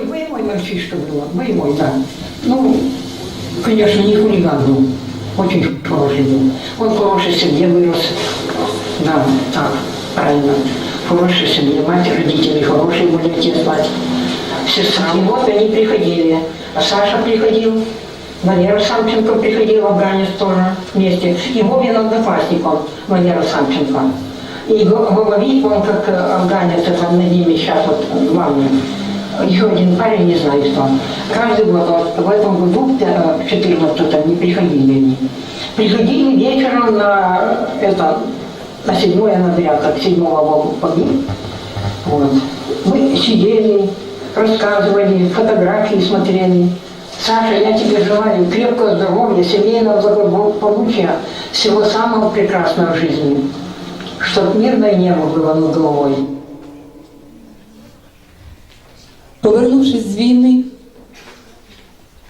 Боевой мальчишка был, боевой, да. Ну, конечно, не хулиган был, очень хороший был. Он в хорошей семье вырос, да, так, правильно. В хорошей семье, мать, родители хорошие были, отец, мать. Сестра, и вот они приходили. А Саша приходил, Валера Самченко приходил, афганец тоже вместе. И Вовин одноклассник он, Валера Самченко. И Го- Головик, он как э, афганец, это над ними сейчас вот главный. Еще один парень, не знаю кто. Каждый год, в этом году, в 14 они приходили они. Приходили вечером на это, на 7 ноября, как 7 погиб. Вот. Мы сидели, рассказывали, фотографии смотрели. Саша, я тебе желаю крепкого здоровья, семейного благополучия, всего самого прекрасного в жизни. Чтоб мирное небо было над головой. Повернувшись з війни,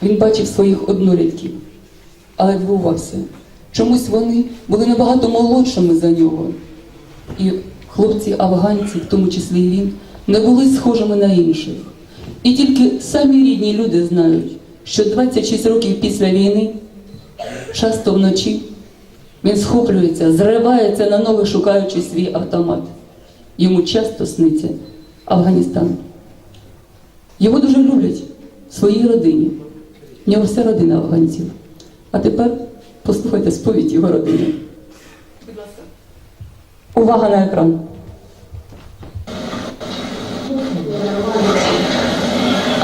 він бачив своїх однолітків, але дивувався. Чомусь вони були набагато молодшими за нього. І хлопці-афганці, в тому числі і він, не були схожими на інших. І тільки самі рідні люди знають, що 26 років після війни, часто вночі, він схоплюється, зривається на ноги, шукаючи свій автомат. Йому часто сниться Афганістан. Його дуже люблять в своїй родині. В нього вся родина афганців. А тепер послухайте сповідь його родини. Увага на екран.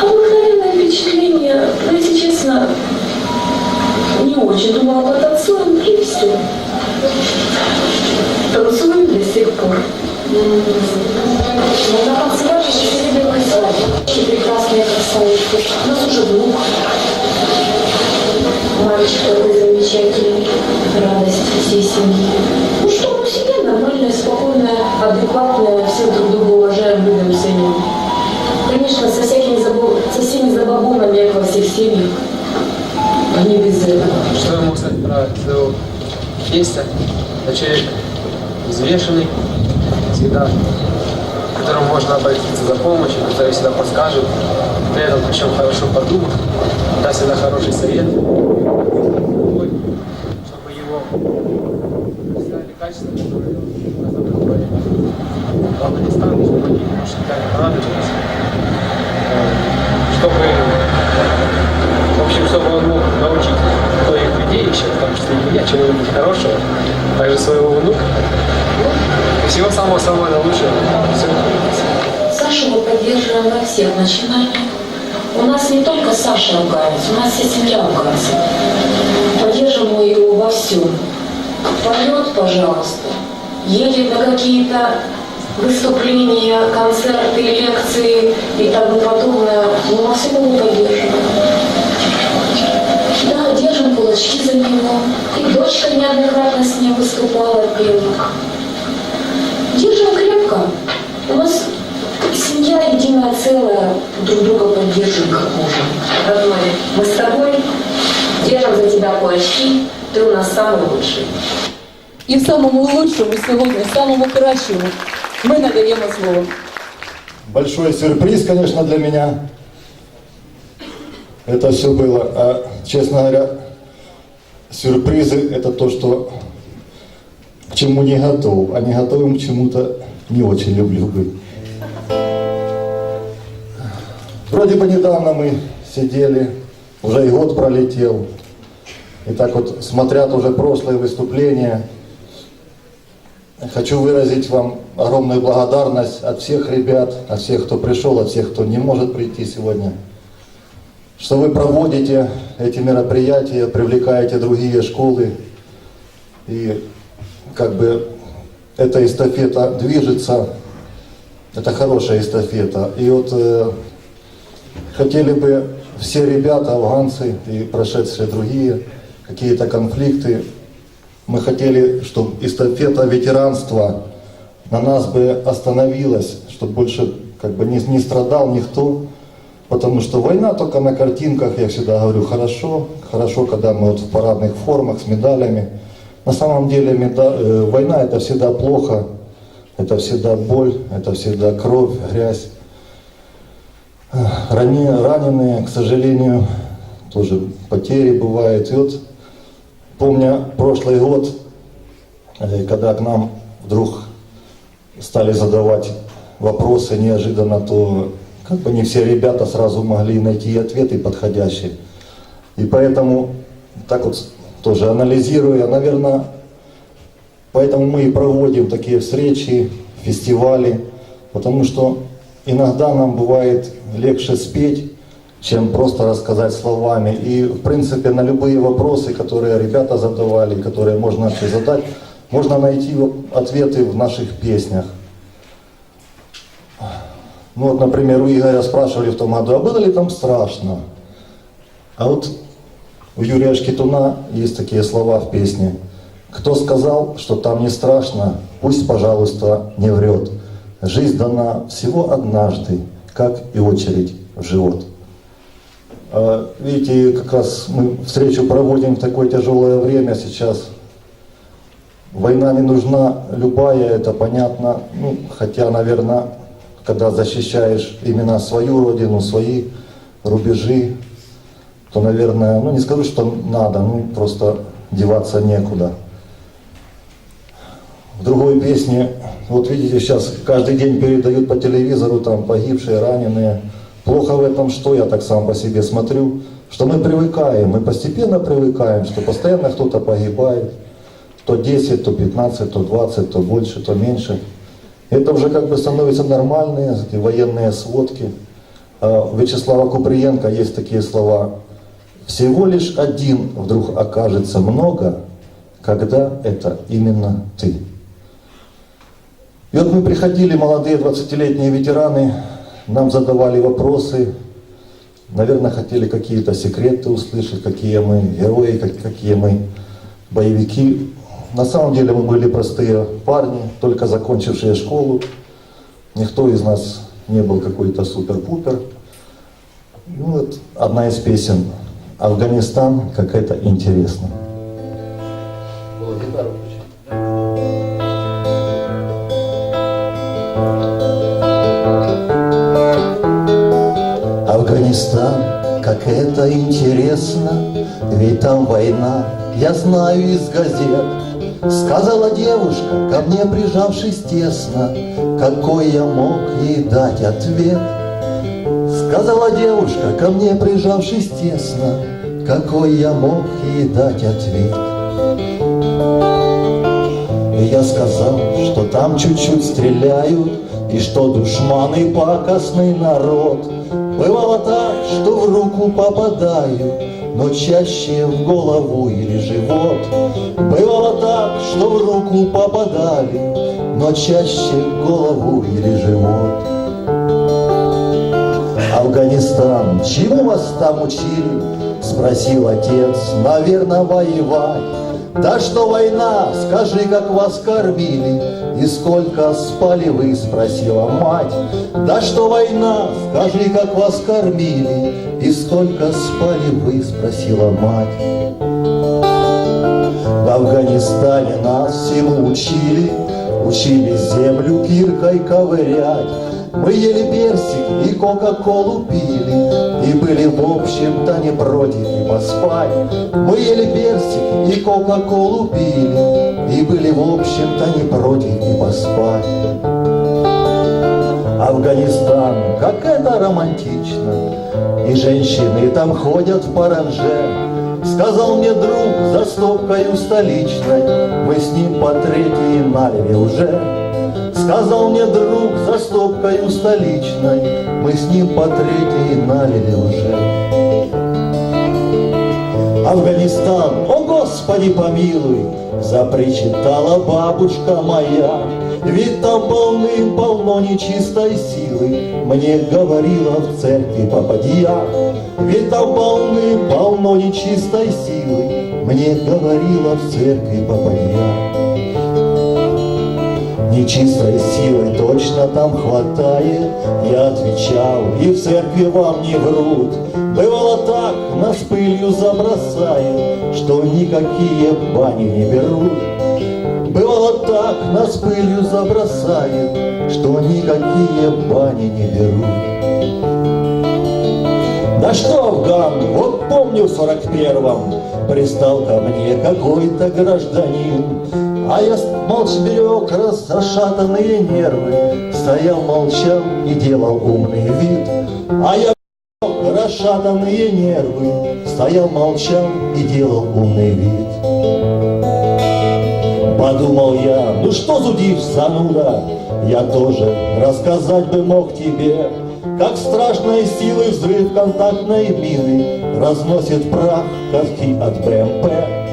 Обыкновенное впечатление, но если честно, не очень думала потанцуем и все. Танцуем до сих пор. У нас уже внук. Мальчик такой замечательный, радость всей семьи. Ну что, ну семья нормальная, спокойная, адекватная, все друг друга уважаем, любим, ценим. Конечно, со всякими забо- со всеми забабонами, как во всех семьях, не без этого. Что я могу сказать про своего тестя? Это человек взвешенный, всегда, к которому можно обратиться за помощью, который всегда подскажет, этом причем хорошо подумав, даст всегда хороший совет, чтобы его представили качества, которые в Афганистан, чтобы они немножко не понадобились, чтобы в общем, чтобы он мог научить своих людей еще, в том числе и меня, чему-нибудь хорошего, также своего внука. Ну, всего самого-самого наилучшего. Сашу мы поддерживаем во всех начинаниях. Саша афганец, у нас вся семья афганцев. Поддерживаем его во всем. Поет, пожалуйста, едет на какие-то выступления, концерты, лекции и тому подобное. Мы во всем его поддерживаем. Да, держим кулачки за него. И дочка неоднократно с ним выступала, пела. Держим крепко. У нас семья единое целое, друг друга поддерживаем как можем. Родной, мы с тобой держим за тебя кулачки, ты у нас самый лучший. І в самому лучшому сьогодні, в самому кращому, ми надаємо слово. Большой сюрприз, конечно, для меня. Это все было. А, честно говоря, сюрпризы это то, что к чему не готов. А не готовым к чему-то не очень люблю быть. Вроде бы недавно мы сидели, уже и год пролетел. И так вот, смотря уже прошлые выступления, Хочу выразить вам огромную благодарность от всех ребят, от всех, кто пришел, от всех, кто не может прийти сегодня, что вы проводите эти мероприятия, привлекаете другие школы, и как бы эта эстафета движется, это хорошая эстафета. И вот э, хотели бы все ребята, афганцы и прошедшие другие, какие-то конфликты, мы хотели, чтобы эстафета ветеранства на нас бы остановилась, чтобы больше как бы не, не страдал никто. Потому что война только на картинках, я всегда говорю, хорошо, хорошо, когда мы вот в парадных формах с медалями. На самом деле меда- э, война это всегда плохо, это всегда боль, это всегда кровь, грязь. Ране- раненые, к сожалению, тоже потери бывают. И вот, помня прошлый год, э, когда к нам вдруг стали задавать вопросы неожиданно, то как бы не все ребята сразу могли найти ответы подходящие. И поэтому, так вот тоже анализируя, наверное, поэтому мы и проводим такие встречи, фестивали, потому что иногда нам бывает легче спеть, чем просто рассказать словами. И, в принципе, на любые вопросы, которые ребята задавали, которые можно вообще задать, можно найти ответы в наших песнях. Ну вот, например, у Игоря спрашивали в том году, а было ли там страшно? А вот у Юрия Шкитуна есть такие слова в песне. Кто сказал, что там не страшно, пусть, пожалуйста, не врет. Жизнь дана всего однажды, как и очередь в живот. А, Видите, как раз мы встречу проводим в такое тяжелое время сейчас. Война не нужна, любая, это понятно. Ну, хотя, наверное, когда защищаешь именно свою родину, свои рубежи, то, наверное, ну не скажу, что надо, ну просто деваться некуда. В другой песне, вот видите, сейчас каждый день передают по телевизору там погибшие, раненые. Плохо в этом что, я так сам по себе смотрю, что мы привыкаем, мы постепенно привыкаем, что постоянно кто-то погибает. То 10, то 15, то 20, то больше, то меньше. Это уже как бы становятся нормальные военные сводки. А У Вячеслава Куприенко есть такие слова. Всего лишь один вдруг окажется много, когда это именно ты. И вот мы приходили, молодые 20-летние ветераны, нам задавали вопросы, наверное, хотели какие-то секреты услышать, какие мы герои, как- какие мы боевики. На самом деле мы были простые парни, только закончившие школу. Никто из нас не был какой-то супер-пупер. Ну вот одна из песен «Афганистан, как это интересно». Интересно, ведь там война, я знаю из газет. Сказала девушка, ко мне прижавшись тесно, какой я мог ей дать ответ. Сказала девушка, ко мне прижавшись тесно, какой я мог ей дать ответ. И я сказал, что там чуть-чуть стреляют, И что душманы пакостный народ. Бывало так, что в руку попадаю, Но чаще в голову или живот. Бывало так, что в руку попадали, Но чаще в голову или живот. Афганистан, чему вас там учили? Спросил отец, наверное, воевать. Да что война, скажи, как вас кормили, И сколько спали вы, спросила мать. Да что война, скажи, как вас кормили, И сколько спали вы, спросила мать. В Афганистане нас всему учили, Учили землю киркой ковырять. Мы ели персик и кока-колу пили, И были, в общем-то, не против и поспать. Мы ели персик и кока-колу пили, И были, в общем-то, не против и поспать. Афганистан, как это романтично, И женщины там ходят в паранже. Сказал мне друг за стопкою столичной, Мы с ним по третьей налили уже. Сказал мне друг за стопкою столичной, Мы с ним по третьей налили уже. Афганистан, о Господи помилуй, Запричитала бабушка моя, Ведь там полным-полно нечистой силы, Мне говорила в церкви попадья. Ведь там полным-полно нечистой силы, Мне говорила в церкви попадья. Нечистой силы точно там хватает, Я отвечал, и в церкви вам не врут. Бывало так, нас пылью забросает, Что никакие бани не берут. Бывало так, нас пылью забросает, Что никакие бани не берут. Да что Афган, вот помню в сорок первом Пристал ко мне какой-то гражданин А я молча берег расшатанные нервы Стоял, молчал и делал умный вид А я берег расшатанные нервы Стоял, молчал и делал умный вид Подумал я, ну что зудишь, зануда? Я тоже рассказать бы мог тебе, Как страшной силы взрыв контактной мины Разносит прах катки от БМП.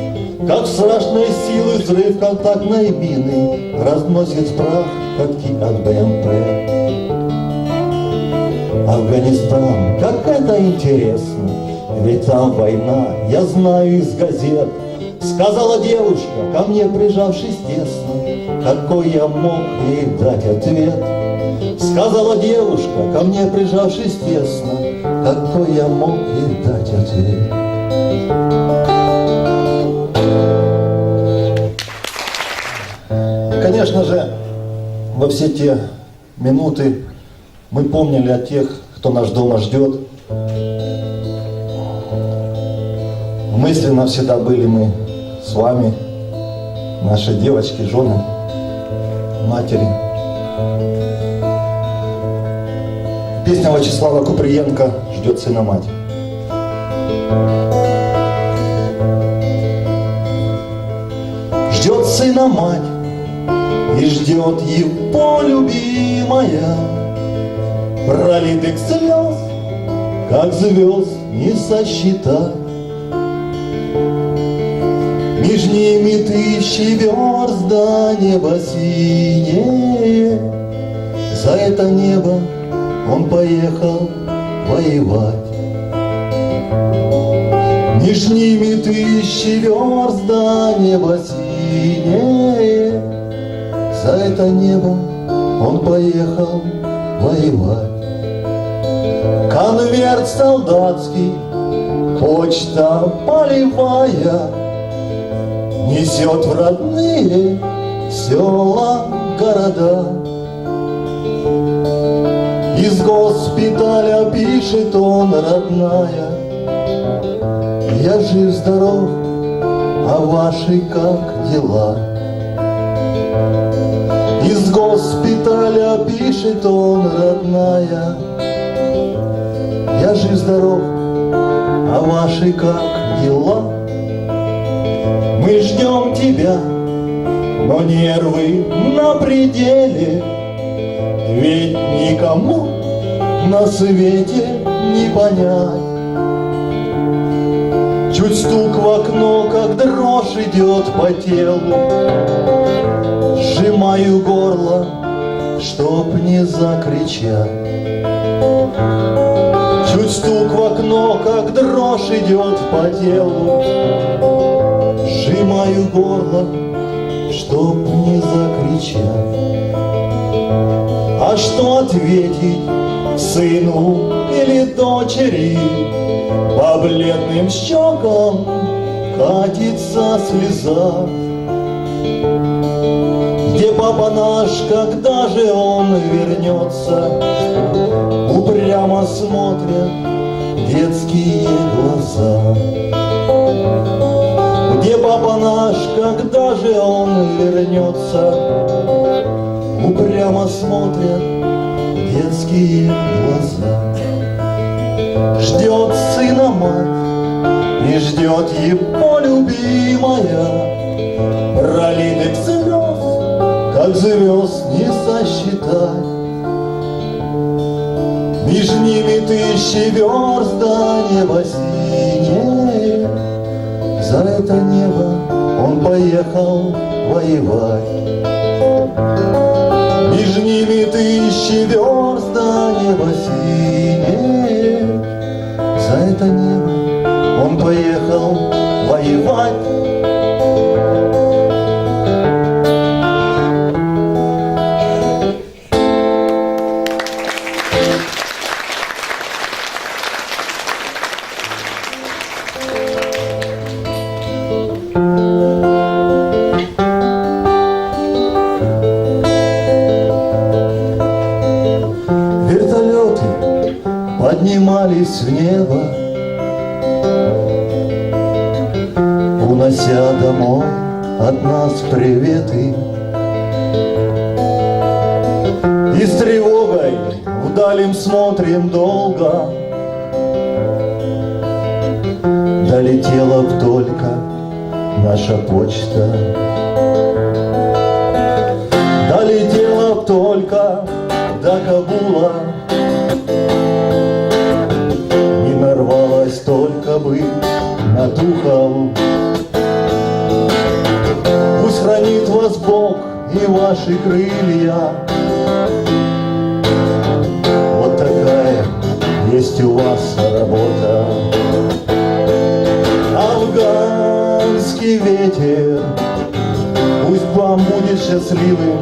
Как страшной силы взрыв контактной мины Разносит прах катки от БМП. Афганистан, как это интересно, ведь там война, я знаю из газет. Сказала девушка, ко мне прижавшись тесно, какой я мог ей дать ответ. Сказала девушка, ко мне прижавшись тесно, какой я мог ей дать ответ. Конечно же, во все те минуты мы помнили о тех, кто наш дома ждет. Мысленно всегда были мы с вами, наши девочки, жены, матери. Песня Вячеслава Куприенко «Ждет сына мать». Ждет сына мать, и ждет его любимая, Пролитых слез, как звезд не сосчитать. Меж ними тысячи верст до неба синее. За это небо он поехал воевать. Меж ними тысячи верст до неба синее. За это небо он поехал воевать. Конверт солдатский, почта полевая, Несет в родные села, города. Из госпиталя пишет он, родная, Я жив-здоров, а ваши как дела? Из госпиталя пишет он, родная, Я жив-здоров, а ваши как дела? Мы ждем тебя, но нервы на пределе, Ведь никому на свете не понять. Чуть стук в окно, как дрожь идет по телу, Сжимаю горло, чтоб не закричать. Чуть стук в окно, как дрожь идет по телу, Сжимаю горло, чтоб не закричать. А что ответить сыну или дочери? По бледным щекам катится слеза. Папа наш, когда же он вернется? Упрямо смотрят детские глаза. Где папа наш, когда же он вернется? Упрямо смотрят детские глаза. Ждет сына мать, и ждет его любимая, Пролитых слез, как звезд не сосчитать. Меж ними тысячи верст до неба синее, За это небо он поехал воевать. Меж ними тысячи верст до неба синее, За это небо он поехал воевать. Вдаль им смотрим долго, Долетела б только наша почта. Долетела б только до Кабула, Не нарвалась только бы на Тухову. Пусть хранит вас Бог и ваши крылья. счастливым.